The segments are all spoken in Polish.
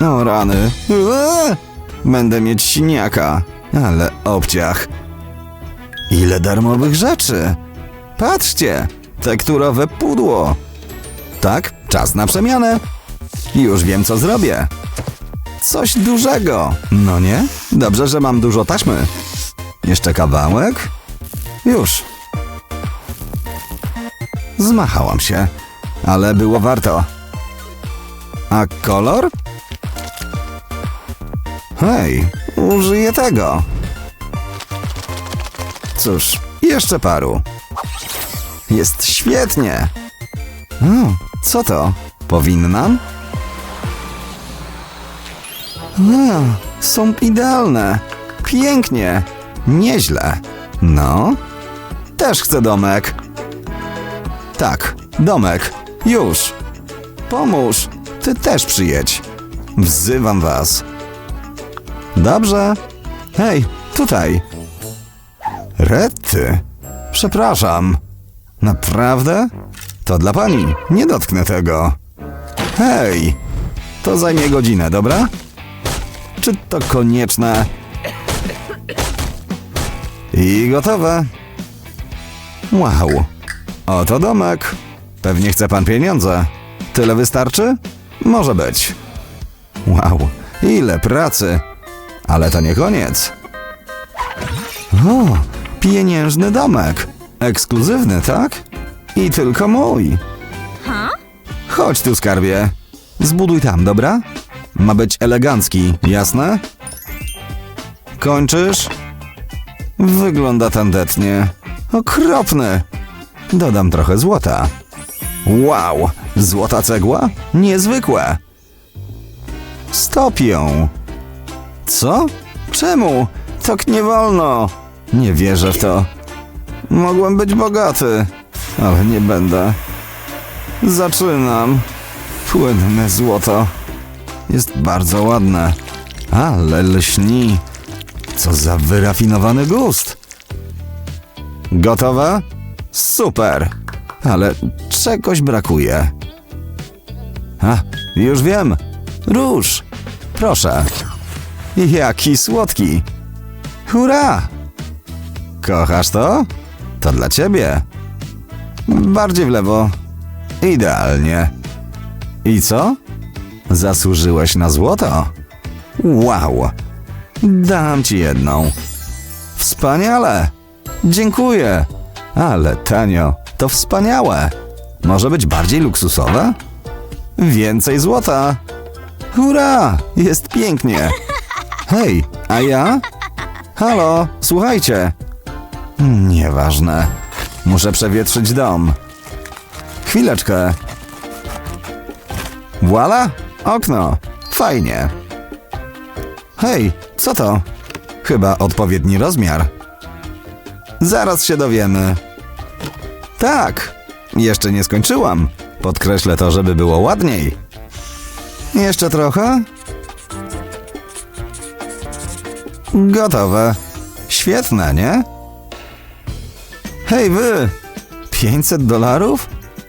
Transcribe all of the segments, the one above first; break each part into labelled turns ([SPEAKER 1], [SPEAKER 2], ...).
[SPEAKER 1] O rany. Eee! Będę mieć siniaka. Ale obciach. Ile darmowych rzeczy. Patrzcie, tekturowe pudło. Tak, czas na przemianę. Już wiem, co zrobię. Coś dużego. No nie? Dobrze, że mam dużo taśmy. Jeszcze kawałek? Już. Zmachałam się, ale było warto. A kolor? Hej, użyję tego. Cóż, jeszcze paru. Jest świetnie. O, co to? Powinnam? A, są idealne. Pięknie. Nieźle. No. Też chcę domek. Tak, domek. Już. Pomóż. Ty też przyjedź. Wzywam was. Dobrze. Hej, tutaj. Retty. Przepraszam. Naprawdę? To dla pani. Nie dotknę tego. Hej. To zajmie godzinę, dobra? Czy to konieczne? I gotowe. Wow. Oto domek. Pewnie chce pan pieniądze. Tyle wystarczy? Może być. Wow, ile pracy. Ale to nie koniec. O, pieniężny domek. Ekskluzywny, tak? I tylko mój. Chodź tu, skarbie. Zbuduj tam, dobra? Ma być elegancki, jasne? Kończysz? Wygląda tandetnie. Okropny. Dodam trochę złota. Wow, złota cegła? Niezwykłe. Stop ją. Co? Czemu? Tak nie wolno. Nie wierzę w to. Mogłem być bogaty, ale nie będę. Zaczynam. Płynne złoto. Jest bardzo ładne. Ale lśni. Co za wyrafinowany gust. Gotowe? Super. Ale czegoś brakuje. A, już wiem. Róż. Proszę. Jaki słodki. Hurra! Kochasz to? To dla ciebie. Bardziej w lewo. Idealnie. I co? Zasłużyłeś na złoto? Wow. Dam ci jedną. Wspaniale. Dziękuję. Ale tanio, to wspaniałe. Może być bardziej luksusowe? Więcej złota. Hurra! Jest pięknie. Hej, a ja? Halo, słuchajcie. Nieważne. Muszę przewietrzyć dom. Chwileczkę. Voila! Okno. Fajnie. Hej, co to? Chyba odpowiedni rozmiar. Zaraz się dowiemy. Tak, jeszcze nie skończyłam. Podkreślę to, żeby było ładniej. Jeszcze trochę? Gotowe. Świetne, nie? Hej wy! 500 dolarów?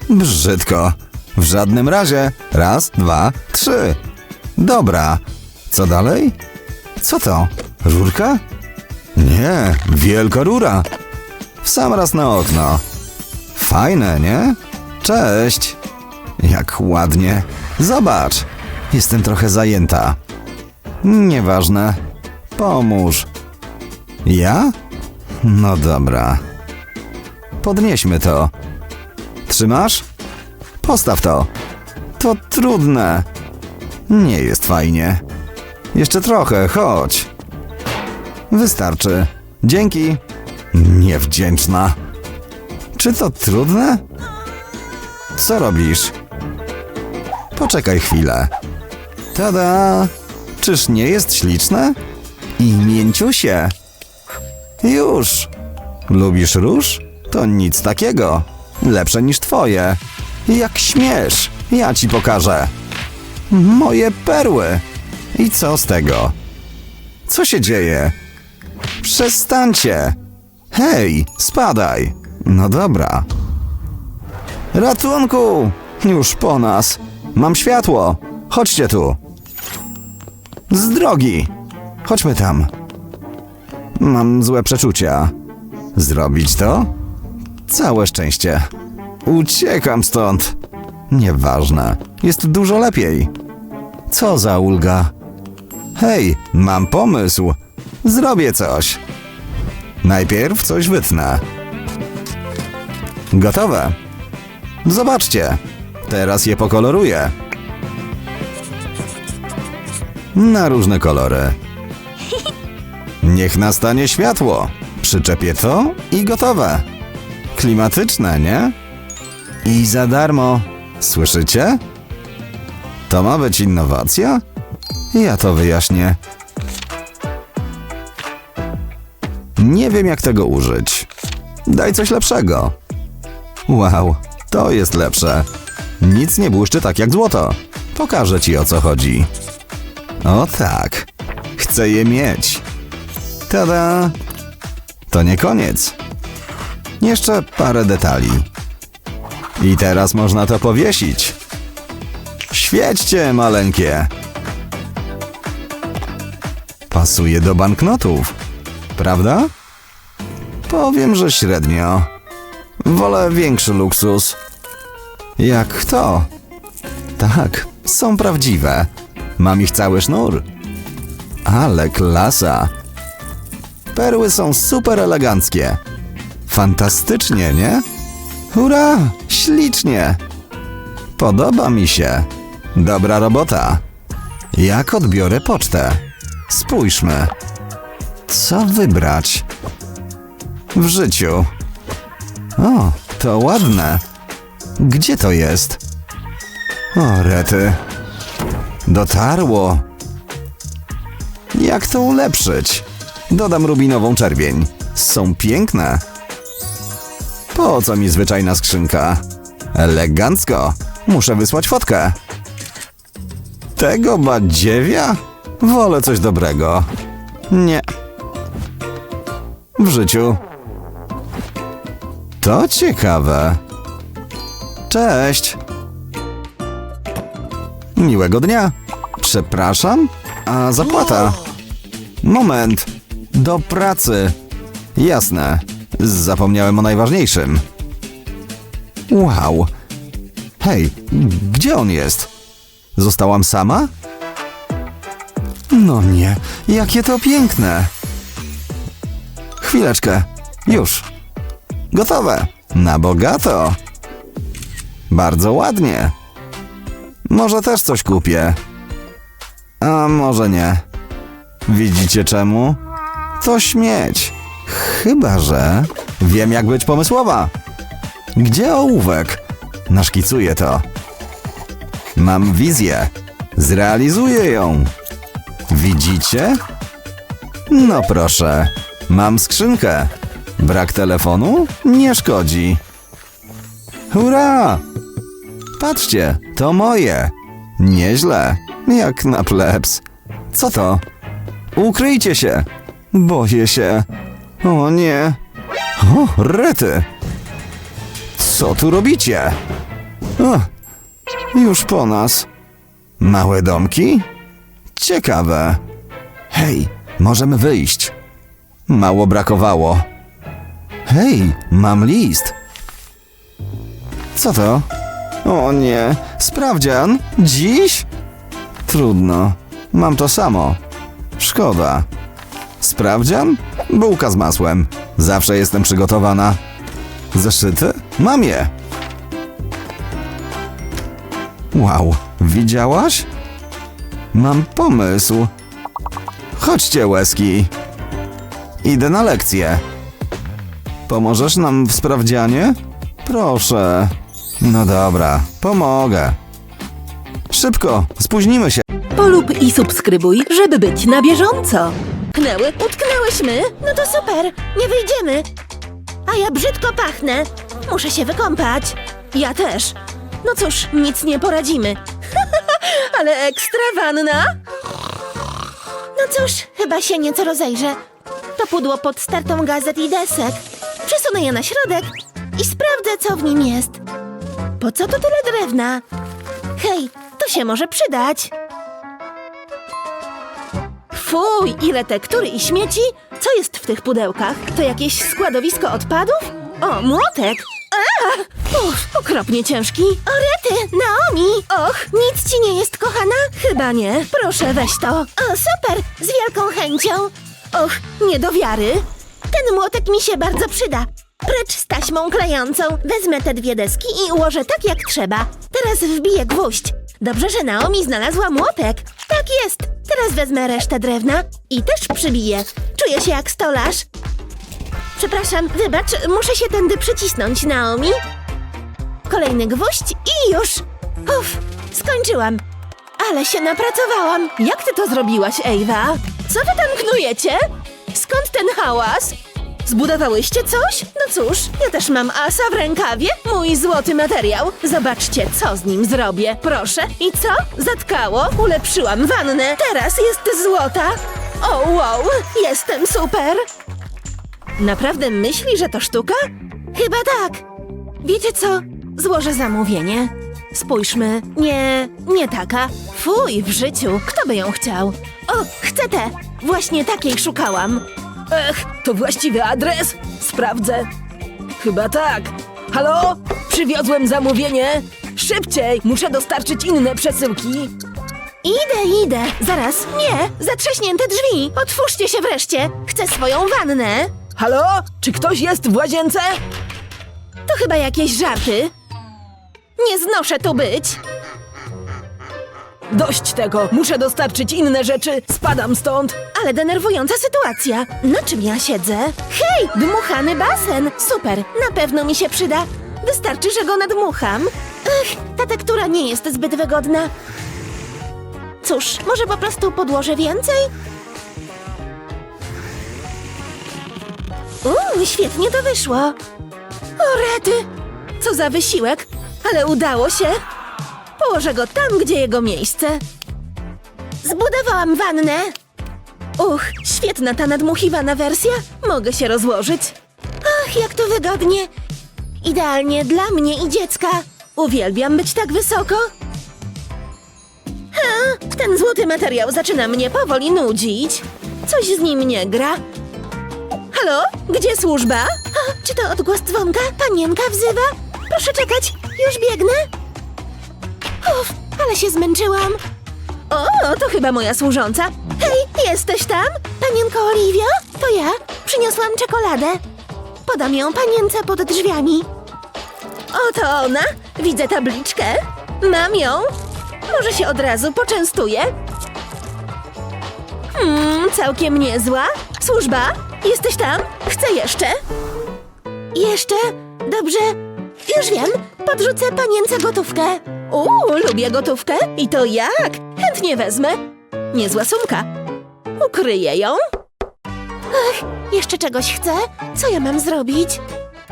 [SPEAKER 1] Brzydko. W żadnym razie. Raz, dwa, trzy. Dobra. Co dalej? Co to? Rurka? Nie, wielka rura. W sam raz na okno. Fajne, nie? Cześć. Jak ładnie. Zobacz. Jestem trochę zajęta. Nieważne. Pomóż. Ja? No dobra. Podnieśmy to. Trzymasz? Postaw to. To trudne. Nie jest fajnie. Jeszcze trochę, chodź. Wystarczy. Dzięki. Niewdzięczna. Czy to trudne? Co robisz? Poczekaj chwilę. Tada! Czyż nie jest śliczne? I mięciusie. Już. Lubisz róż? To nic takiego. Lepsze niż twoje. Jak śmiesz, ja ci pokażę. Moje perły. I co z tego? Co się dzieje? Przestańcie. Hej, spadaj. No dobra. Ratunku! Już po nas. Mam światło. Chodźcie tu. Z drogi! Chodźmy tam. Mam złe przeczucia. Zrobić to? Całe szczęście. Uciekam stąd. Nieważne. Jest dużo lepiej. Co za ulga. Hej, mam pomysł. Zrobię coś. Najpierw coś wytnę. Gotowe. Zobaczcie. Teraz je pokoloruję. Na różne kolory. Niech nastanie światło. Przyczepię to i gotowe. Klimatyczne, nie? I za darmo. Słyszycie? To ma być innowacja? Ja to wyjaśnię. Nie wiem, jak tego użyć. Daj coś lepszego. Wow, to jest lepsze. Nic nie błyszczy tak jak złoto. Pokażę ci o co chodzi. O tak. Chcę je mieć. Tada! To nie koniec. Jeszcze parę detali. I teraz można to powiesić. Świećcie, maleńkie. Pasuje do banknotów. Prawda? Powiem, że średnio. Wolę większy luksus. Jak to? Tak, są prawdziwe. Mam ich cały sznur. Ale klasa. Perły są super eleganckie. Fantastycznie, nie? Hurra! Ślicznie! Podoba mi się. Dobra robota. Jak odbiorę pocztę? Spójrzmy. Co wybrać? W życiu. O, to ładne. Gdzie to jest? O, rety. Dotarło. Jak to ulepszyć? Dodam rubinową czerwień. Są piękne. Po co mi zwyczajna skrzynka? Elegancko. Muszę wysłać fotkę. Tego badziewia? Wolę coś dobrego. Nie. W życiu. To ciekawe. Cześć. Miłego dnia. Przepraszam, a zapłata. Moment. Do pracy. Jasne. Zapomniałem o najważniejszym. Wow. Hej, gdzie on jest? Zostałam sama? No nie, jakie to piękne. Chwileczkę. Już. Gotowe. Na bogato. Bardzo ładnie. Może też coś kupię. A może nie. Widzicie czemu? To śmieć. Chyba, że wiem jak być pomysłowa. Gdzie ołówek? Naszkicuję to. Mam wizję. Zrealizuję ją. Widzicie? No proszę. Mam skrzynkę. Brak telefonu? Nie szkodzi. Hurra! Patrzcie, to moje. Nieźle. Jak na plebs. Co to? Ukryjcie się. Boję się. O nie. O, rety. Co tu robicie? O, już po nas. Małe domki? Ciekawe. Hej, możemy wyjść. Mało brakowało. Hej, mam list. Co to? O nie, sprawdzian? Dziś? Trudno. Mam to samo. Szkoda. Sprawdzian? Bułka z masłem. Zawsze jestem przygotowana. Zeszyty? Mam je. Wow, widziałaś? Mam pomysł. Chodźcie, łezki. Idę na lekcję. Pomożesz nam w sprawdzianie? Proszę. No dobra, pomogę. Szybko, spóźnimy się.
[SPEAKER 2] Polub i subskrybuj, żeby być na bieżąco.
[SPEAKER 3] Utknęły? Utknęłyśmy? No to super, nie wyjdziemy. A ja brzydko pachnę. Muszę się wykąpać. Ja też. No cóż, nic nie poradzimy. Ale ekstra wanna. No cóż, chyba się nieco rozejrzę. To pudło pod stertą gazet i desek. Przesunę je na środek i sprawdzę, co w nim jest. Po co tu tyle drewna? Hej, to się może przydać. Fuj, ile tektury i śmieci! Co jest w tych pudełkach? To jakieś składowisko odpadów? O, młotek! A! Uff, okropnie ciężki. O, rety, Naomi! Och, nic ci nie jest, kochana? Chyba nie. Proszę, weź to. O, super! Z wielką chęcią. Och, nie do wiary. Ten młotek mi się bardzo przyda. Precz z taśmą klejącą. Wezmę te dwie deski i ułożę tak, jak trzeba. Teraz wbiję gwóźdź. Dobrze, że Naomi znalazła młotek. Tak jest. Teraz wezmę resztę drewna i też przybiję. Czuję się jak stolarz. Przepraszam, wybacz, muszę się tędy przycisnąć, Naomi. Kolejny gwóźdź i już. Uff, skończyłam. Ale się napracowałam. Jak ty to zrobiłaś, Ewa? Co wy tam knujecie? Skąd ten hałas? Zbudowałyście coś? No cóż, ja też mam asa w rękawie, mój złoty materiał. Zobaczcie, co z nim zrobię. Proszę. I co? Zatkało? Ulepszyłam wannę. Teraz jest złota. O, wow, jestem super. Naprawdę myśli, że to sztuka? Chyba tak. Wiecie co? Złożę zamówienie. Spójrzmy. Nie, nie taka. Fuj, w życiu. Kto by ją chciał? O, chcę tę. Właśnie takiej szukałam.
[SPEAKER 2] Ech, to właściwy adres? Sprawdzę. Chyba tak. Halo? Przywiozłem zamówienie. Szybciej, muszę dostarczyć inne przesyłki.
[SPEAKER 3] Idę, idę. Zaraz. Nie, zatrzaśnięte drzwi. Otwórzcie się wreszcie. Chcę swoją wannę.
[SPEAKER 2] Halo? Czy ktoś jest w łazience?
[SPEAKER 3] To chyba jakieś żarty. Nie znoszę tu być.
[SPEAKER 2] Dość tego, muszę dostarczyć inne rzeczy. Spadam stąd.
[SPEAKER 3] Ale denerwująca sytuacja. Na czym ja siedzę? Hej, dmuchany basen. Super, na pewno mi się przyda. Wystarczy, że go nadmucham. Ech, ta tektura nie jest zbyt wygodna. Cóż, może po prostu podłożę więcej? Uuu, świetnie to wyszło. O, rety! Co za wysiłek, ale udało się. Położę go tam, gdzie jego miejsce. Zbudowałam wannę. Uch, świetna ta nadmuchiwana wersja. Mogę się rozłożyć. Ach, jak to wygodnie. Idealnie dla mnie i dziecka. Uwielbiam być tak wysoko. Ha, ten złoty materiał zaczyna mnie powoli nudzić. Coś z nim nie gra. Halo? Gdzie służba? A, czy to odgłos dzwonka? Panienka wzywa? Proszę czekać, już biegnę. Uff, ale się zmęczyłam. O, to chyba moja służąca. Hej, jesteś tam? Panienko Oliwio? To ja. Przyniosłam czekoladę. Podam ją panience pod drzwiami. Oto ona. Widzę tabliczkę. Mam ją. Może się od razu poczęstuję? Hmm, całkiem niezła. Służba, jesteś tam? Chcę jeszcze. Jeszcze? Dobrze. Już wiem. Podrzucę panience gotówkę. Uuu, lubię gotówkę. I to jak? Chętnie wezmę. Niezła sumka. Ukryję ją. Ach, jeszcze czegoś chcę? Co ja mam zrobić?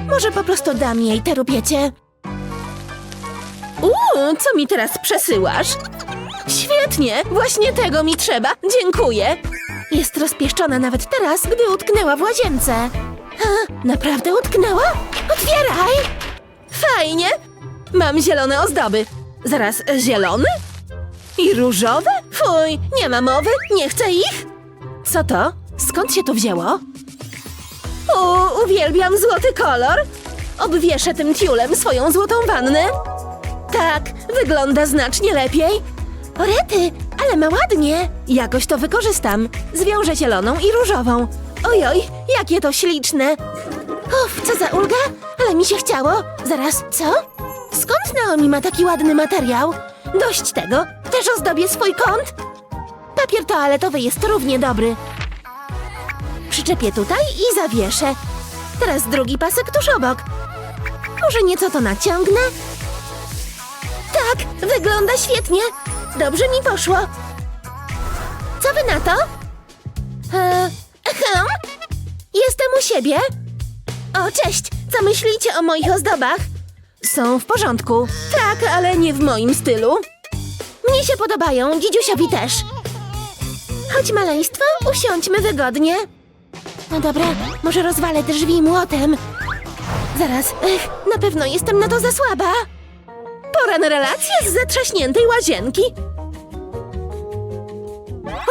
[SPEAKER 3] Może po prostu dam jej te rupiecie. Uuu, co mi teraz przesyłasz? Świetnie, właśnie tego mi trzeba. Dziękuję. Jest rozpieszczona nawet teraz, gdy utknęła w łazience. Ha, naprawdę utknęła? Otwieraj! Fajnie. Mam zielone ozdoby. Zaraz, zielone? I różowe? Fuj, nie ma mowy, nie chcę ich. Co to? Skąd się to wzięło? O, uwielbiam złoty kolor. Obwieszę tym tiulem swoją złotą wannę. Tak, wygląda znacznie lepiej. Orety, ale ma ładnie. Jakoś to wykorzystam. Zwiążę zieloną i różową. Ojoj, jakie to śliczne. Uf, co za ulga, mi się chciało. Zaraz, co? Skąd Naomi ma taki ładny materiał? Dość tego, też ozdobię swój kąt. Papier toaletowy jest równie dobry. Przyczepię tutaj i zawieszę. Teraz drugi pasek tuż obok. Może nieco to naciągnę? Tak, wygląda świetnie. Dobrze mi poszło. Co wy na to? E, ahem. Jestem u siebie. O, cześć. Co myślicie o moich ozdobach? Są w porządku. Tak, ale nie w moim stylu. Mnie się podobają, dzidziusiowi też. Chodź, maleństwo, usiądźmy wygodnie. No dobra, może rozwalę drzwi młotem. Zaraz, ech, na pewno jestem na to za słaba. Pora na relację z zatrzaśniętej łazienki.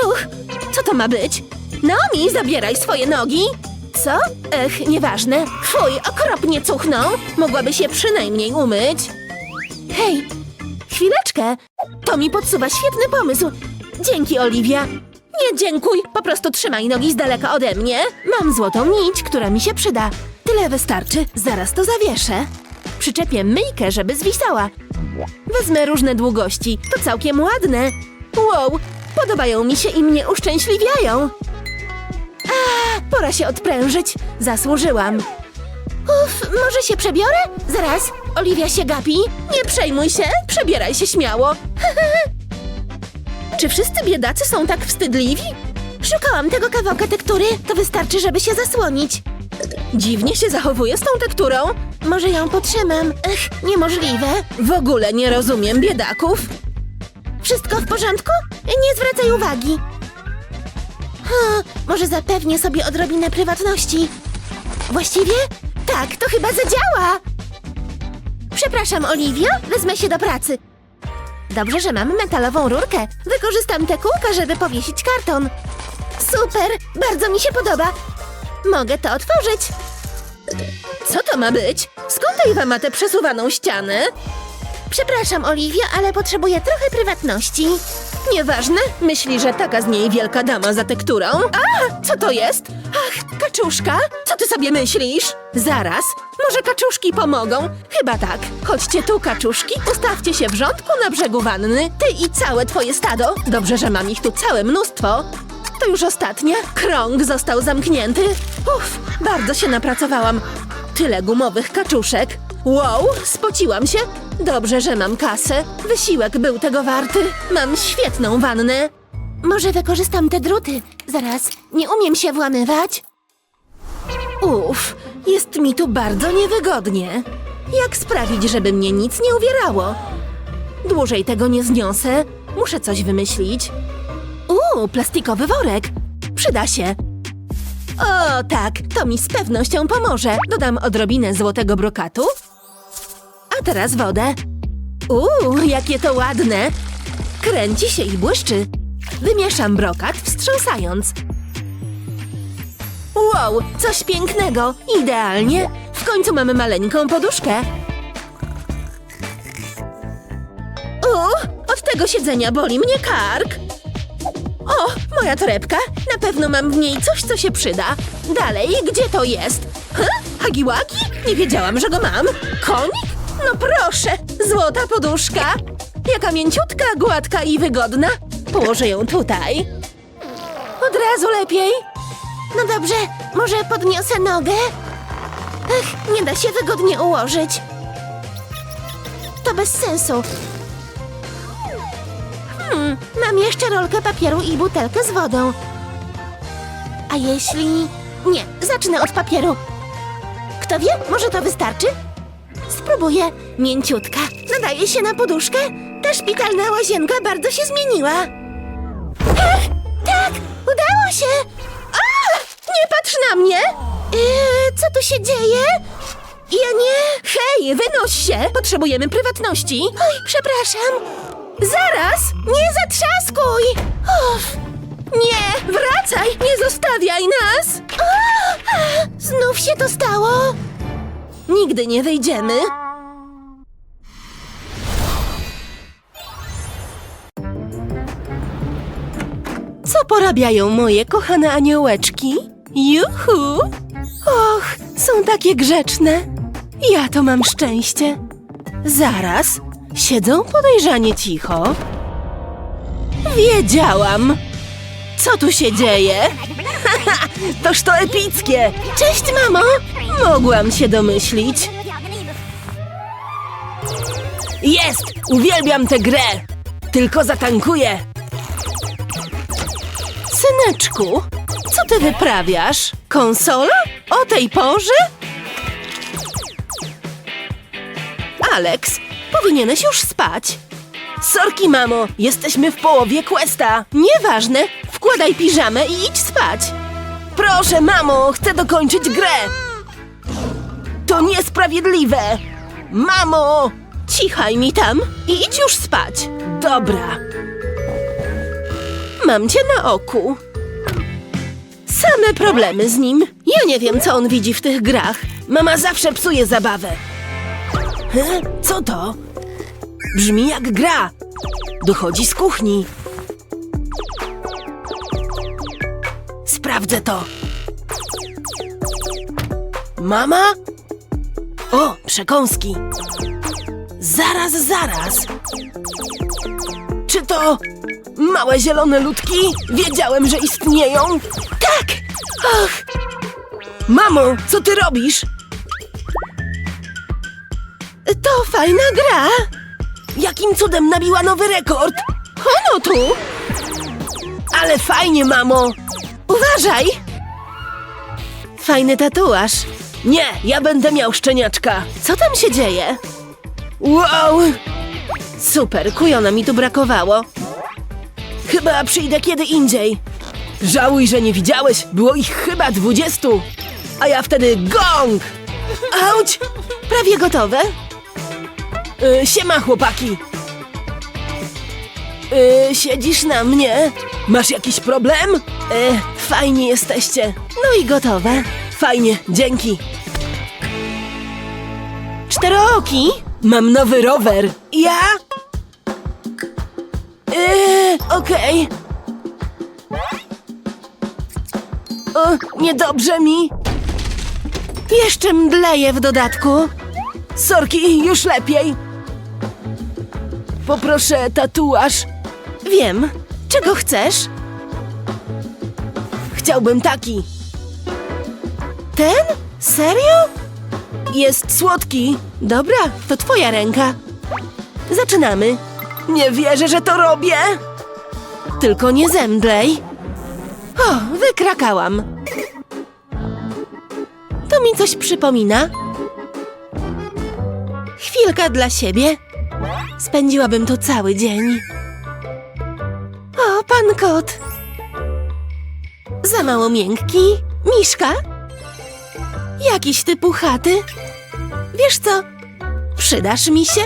[SPEAKER 3] Uch, Co to ma być? Naomi, zabieraj swoje nogi! Co? Ech, nieważne. Fuj, okropnie cuchną. Mogłaby się przynajmniej umyć. Hej, chwileczkę. To mi podsuwa świetny pomysł. Dzięki, Oliwia. Nie dziękuj, po prostu trzymaj nogi z daleka ode mnie. Mam złotą nić, która mi się przyda. Tyle wystarczy, zaraz to zawieszę. Przyczepię myjkę, żeby zwisała. Wezmę różne długości, to całkiem ładne. Wow, podobają mi się i mnie uszczęśliwiają. Pora się odprężyć. Zasłużyłam. Uff, może się przebiorę? Zaraz, Oliwia się gapi. Nie przejmuj się, przebieraj się śmiało. Czy wszyscy biedacy są tak wstydliwi? Szukałam tego kawałka tektury, to wystarczy, żeby się zasłonić. Dziwnie się zachowuje z tą tekturą. Może ją potrzymam. Ech, niemożliwe. W ogóle nie rozumiem biedaków. Wszystko w porządku? Nie zwracaj uwagi. Ha, może zapewnię sobie odrobinę prywatności. Właściwie? Tak, to chyba zadziała. Przepraszam, Oliwio, wezmę się do pracy. Dobrze, że mam metalową rurkę. Wykorzystam te kółka, żeby powiesić karton. Super, bardzo mi się podoba. Mogę to otworzyć. Co to ma być? Skąd Ewa ma tę przesuwaną ścianę? Przepraszam, Oliwia, ale potrzebuję trochę prywatności. Nieważne, myśli, że taka z niej wielka dama za tekturą. A, co to jest? Ach, kaczuszka? Co ty sobie myślisz? Zaraz, może kaczuszki pomogą? Chyba tak. Chodźcie tu, kaczuszki, ustawcie się w rządku na brzegu wanny, ty i całe twoje stado. Dobrze, że mam ich tu całe mnóstwo. To już ostatnia. Krąg został zamknięty. Uff, bardzo się napracowałam. Tyle gumowych kaczuszek. Wow, spociłam się. Dobrze, że mam kasę. Wysiłek był tego warty. Mam świetną wannę. Może wykorzystam te druty. Zaraz, nie umiem się włamywać. Uff, jest mi tu bardzo niewygodnie. Jak sprawić, żeby mnie nic nie uwierało? Dłużej tego nie zniosę. Muszę coś wymyślić. Uuu, plastikowy worek. Przyda się. O, tak, to mi z pewnością pomoże. Dodam odrobinę złotego brokatu. A teraz wodę. Uuu, jakie to ładne. Kręci się i błyszczy. Wymieszam brokat, wstrząsając. Wow, coś pięknego. Idealnie. W końcu mamy maleńką poduszkę. U, od tego siedzenia boli mnie kark. O, moja torebka. Na pewno mam w niej coś, co się przyda. Dalej, gdzie to jest? Huh? Hagiwagi? Nie wiedziałam, że go mam. Konik? No proszę, złota poduszka. Jaka mięciutka, gładka i wygodna. Położę ją tutaj. Od razu lepiej. No dobrze, może podniosę nogę? Ech, nie da się wygodnie ułożyć. To bez sensu. Hmm, mam jeszcze rolkę papieru i butelkę z wodą. A jeśli... Nie, zacznę od papieru. Kto wie, może to wystarczy? Spróbuję. Mięciutka. Nadaje się na poduszkę? Ta szpitalna łazienka bardzo się zmieniła. Ach, tak, udało się! A, nie patrz na mnie! Yy, co tu się dzieje? Ja nie... Hej, wynoś się! Potrzebujemy prywatności. Oj, przepraszam. Zaraz! Nie zatrzaskuj! Uff. Nie, wracaj! Nie zostawiaj nas! A, a, znów się to stało? Nigdy nie wyjdziemy. Co porabiają moje kochane aniołeczki? Juhu! Och, są takie grzeczne. Ja to mam szczęście. Zaraz, siedzą podejrzanie cicho. Wiedziałam! Co tu się dzieje? Toż to epickie! Cześć, mamo! Mogłam się domyślić. Jest! Uwielbiam tę grę! Tylko zatankuję! Syneczku, co ty wyprawiasz? Konsola? O tej porze? Alex, powinieneś już spać. Sorki, mamo, jesteśmy w połowie questa. Nieważne, wkładaj piżamę i idź spać. Proszę, mamo, chcę dokończyć grę. To niesprawiedliwe. Mamo! Cichaj mi tam i idź już spać. Dobra. Mam cię na oku. Same problemy z nim. Ja nie wiem, co on widzi w tych grach.
[SPEAKER 2] Mama zawsze psuje zabawę. Co to? Brzmi jak gra. Dochodzi z kuchni. Sprawdzę to. Mama? O, przekąski. Zaraz, zaraz. Czy to małe zielone ludki? Wiedziałem, że istnieją. Tak! Ach! Mamo, co ty robisz?
[SPEAKER 3] To fajna gra.
[SPEAKER 2] Jakim cudem nabiła nowy rekord?
[SPEAKER 3] Ono tu.
[SPEAKER 2] Ale fajnie, mamo!
[SPEAKER 3] Uważaj. Fajny tatuaż.
[SPEAKER 2] Nie, ja będę miał szczeniaczka.
[SPEAKER 3] Co tam się dzieje?
[SPEAKER 2] Wow!
[SPEAKER 3] Super, kujona mi tu brakowało.
[SPEAKER 2] Chyba przyjdę kiedy indziej. Żałuj, że nie widziałeś. Było ich chyba dwudziestu. A ja wtedy gong! Auć!
[SPEAKER 3] Prawie gotowe?
[SPEAKER 2] Y, siema, chłopaki. Y, siedzisz na mnie? Masz jakiś problem? Y, fajnie jesteście.
[SPEAKER 3] No i gotowe.
[SPEAKER 2] Fajnie, dzięki.
[SPEAKER 3] Czterooki?
[SPEAKER 2] Mam nowy rower. Ja? Yy, okej. O, niedobrze mi.
[SPEAKER 3] Jeszcze mdleje w dodatku.
[SPEAKER 2] Sorki, już lepiej. Poproszę tatuaż.
[SPEAKER 3] Wiem. Czego chcesz?
[SPEAKER 2] Chciałbym taki.
[SPEAKER 3] Ten? Serio?
[SPEAKER 2] Jest słodki.
[SPEAKER 3] Dobra, to twoja ręka. Zaczynamy.
[SPEAKER 2] Nie wierzę, że to robię.
[SPEAKER 3] Tylko nie zemdlej. O, wykrakałam. To mi coś przypomina. Chwilka dla siebie. Spędziłabym tu cały dzień. Pan kot. Za mało miękki. Miszka? Jakiś ty puchaty. Wiesz co? Przydasz mi się?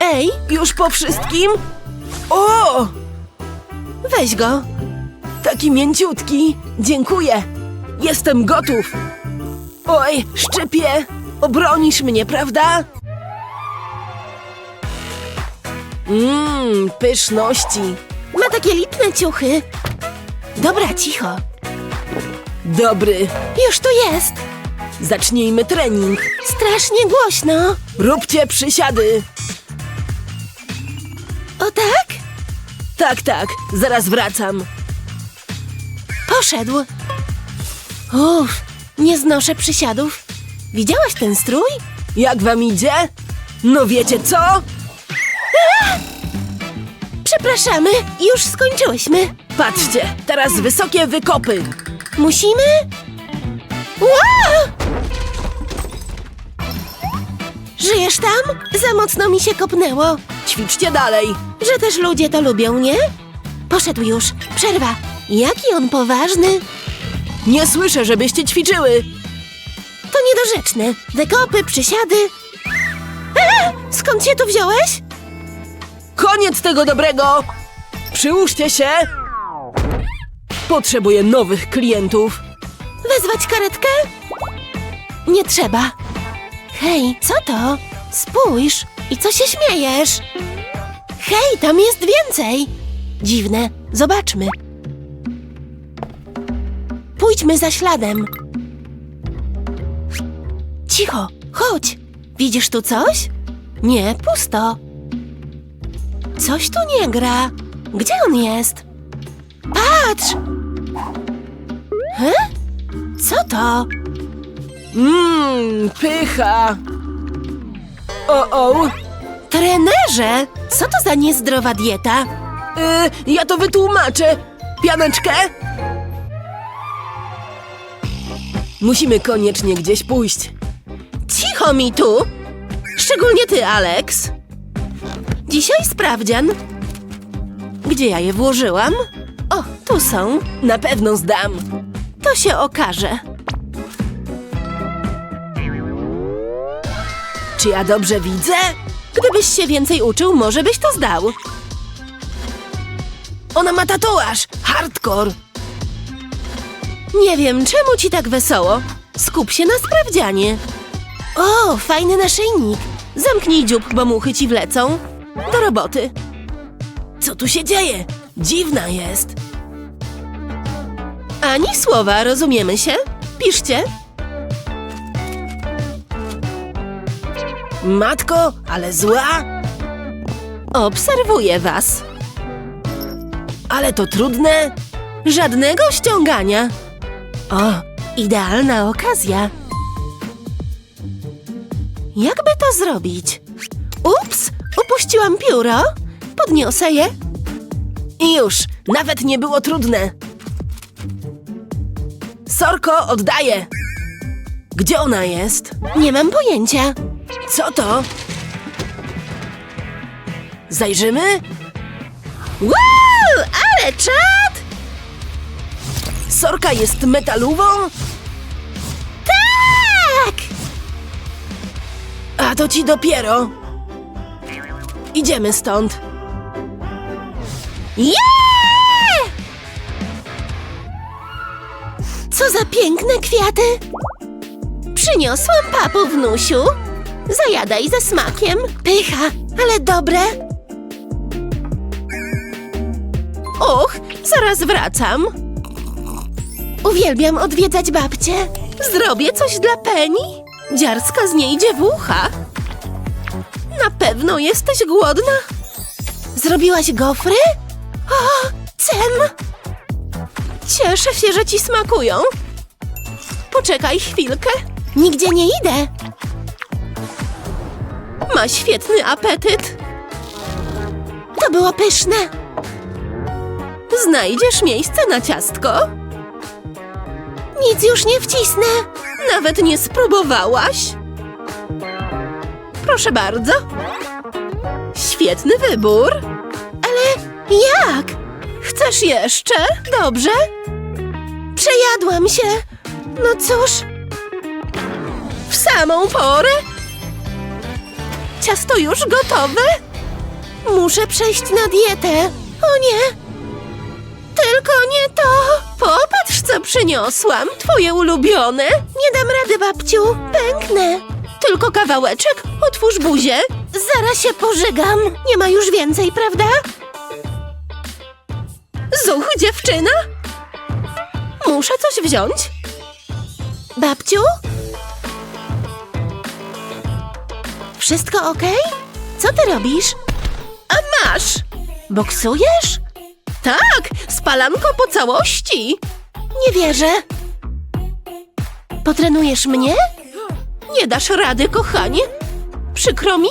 [SPEAKER 3] Ej,
[SPEAKER 2] Już po wszystkim? O,
[SPEAKER 3] weź go.
[SPEAKER 2] taki mięciutki. Dziękuję. Jestem gotów. Oj, szczypie. Obronisz mnie, prawda? Mmm, pyszności.
[SPEAKER 3] Ma takie lipne ciuchy. Dobra, cicho.
[SPEAKER 2] Dobry.
[SPEAKER 3] Już tu jest.
[SPEAKER 2] Zacznijmy trening.
[SPEAKER 3] Strasznie głośno.
[SPEAKER 2] Róbcie przysiady.
[SPEAKER 3] O tak?
[SPEAKER 2] Tak, tak, zaraz wracam.
[SPEAKER 3] Poszedł. Uff, nie znoszę przysiadów. Widziałaś ten strój?
[SPEAKER 2] Jak wam idzie? No wiecie co?
[SPEAKER 3] Przepraszamy, już skończyłyśmy.
[SPEAKER 2] Patrzcie, teraz wysokie wykopy.
[SPEAKER 3] Musimy? Ła! Żyjesz tam? Za mocno mi się kopnęło.
[SPEAKER 2] Ćwiczcie dalej.
[SPEAKER 3] Że też ludzie to lubią, nie? Poszedł już. Przerwa. Jaki on poważny?
[SPEAKER 2] Nie słyszę, żebyście ćwiczyły.
[SPEAKER 3] To niedorzeczne. Wykopy, przysiady. A! Skąd się tu wziąłeś?
[SPEAKER 2] Koniec tego dobrego! Przyłóżcie się! Potrzebuję nowych klientów.
[SPEAKER 3] Wezwać karetkę? Nie trzeba. Hej, co to? Spójrz. I co się śmiejesz? Hej, tam jest więcej. Dziwne. Zobaczmy. Pójdźmy za śladem. Cicho, chodź. Widzisz tu coś? Nie, pusto. Coś tu nie gra. Gdzie on jest? Patrz! He? Co to?
[SPEAKER 2] Mmm, pycha. O, o.
[SPEAKER 3] Trenerze! Co to za niezdrowa dieta?
[SPEAKER 2] Y, ja to wytłumaczę. Pianeczkę? Musimy koniecznie gdzieś pójść.
[SPEAKER 3] Cicho mi tu! Szczególnie ty, Alex. Dzisiaj sprawdzian. Gdzie ja je włożyłam? O, tu są.
[SPEAKER 2] Na pewno zdam.
[SPEAKER 3] To się okaże.
[SPEAKER 2] Czy ja dobrze widzę?
[SPEAKER 3] Gdybyś się więcej uczył, może byś to zdał.
[SPEAKER 2] Ona ma tatuaż! Hardcore!
[SPEAKER 3] Nie wiem, czemu ci tak wesoło. Skup się na sprawdzianie. O, fajny naszyjnik. Zamknij dziób, bo muchy ci wlecą. Do roboty.
[SPEAKER 2] Co tu się dzieje? Dziwna jest.
[SPEAKER 3] Ani słowa, rozumiemy się? Piszcie.
[SPEAKER 2] Matko, ale zła?
[SPEAKER 3] Obserwuję was.
[SPEAKER 2] Ale to trudne.
[SPEAKER 3] Żadnego ściągania. O, idealna okazja. Jakby to zrobić? Ups, upuściłam pióro. Podniosę je.
[SPEAKER 2] I już, nawet nie było trudne. Sorko, oddaję. Gdzie ona jest?
[SPEAKER 3] Nie mam pojęcia.
[SPEAKER 2] Co to? Zajrzymy?
[SPEAKER 3] Wow, ale czad!
[SPEAKER 2] Sorka jest metalową?
[SPEAKER 3] Tak!
[SPEAKER 2] A to ci dopiero. Idziemy stąd.
[SPEAKER 3] Yeah! Co za piękne kwiaty! Przyniosłam papu wnusiu. Zajadaj ze smakiem. Pycha, ale dobre. Och, zaraz wracam. Uwielbiam odwiedzać babcię. Zrobię coś dla Penny. Dziarska z niej dziewucha. Na pewno jesteś głodna? Zrobiłaś gofry? O, cen! Cieszę się, że ci smakują. Poczekaj chwilkę. Nigdzie nie idę. Ma świetny apetyt. To było pyszne. Znajdziesz miejsce na ciastko? Nic już nie wcisnę. Nawet nie spróbowałaś? Proszę bardzo. Świetny wybór. Ale jak? Chcesz jeszcze? Dobrze. Przejadłam się. No cóż. W samą porę. Ciasto już gotowe? Muszę przejść na dietę. O nie. Tylko nie to. Popatrz, co przyniosłam. Twoje ulubione. Nie dam rady, babciu. Pęknę. Tylko kawałeczek. Otwórz buzię. Zaraz się pożygam. Nie ma już więcej, prawda? Zuch, dziewczyna? Muszę coś wziąć. Babciu? Wszystko ok? Co ty robisz? A masz! Boksujesz? Tak, spalanko po całości. Nie wierzę. Potrenujesz mnie? Nie dasz rady, kochanie. Przykro mi,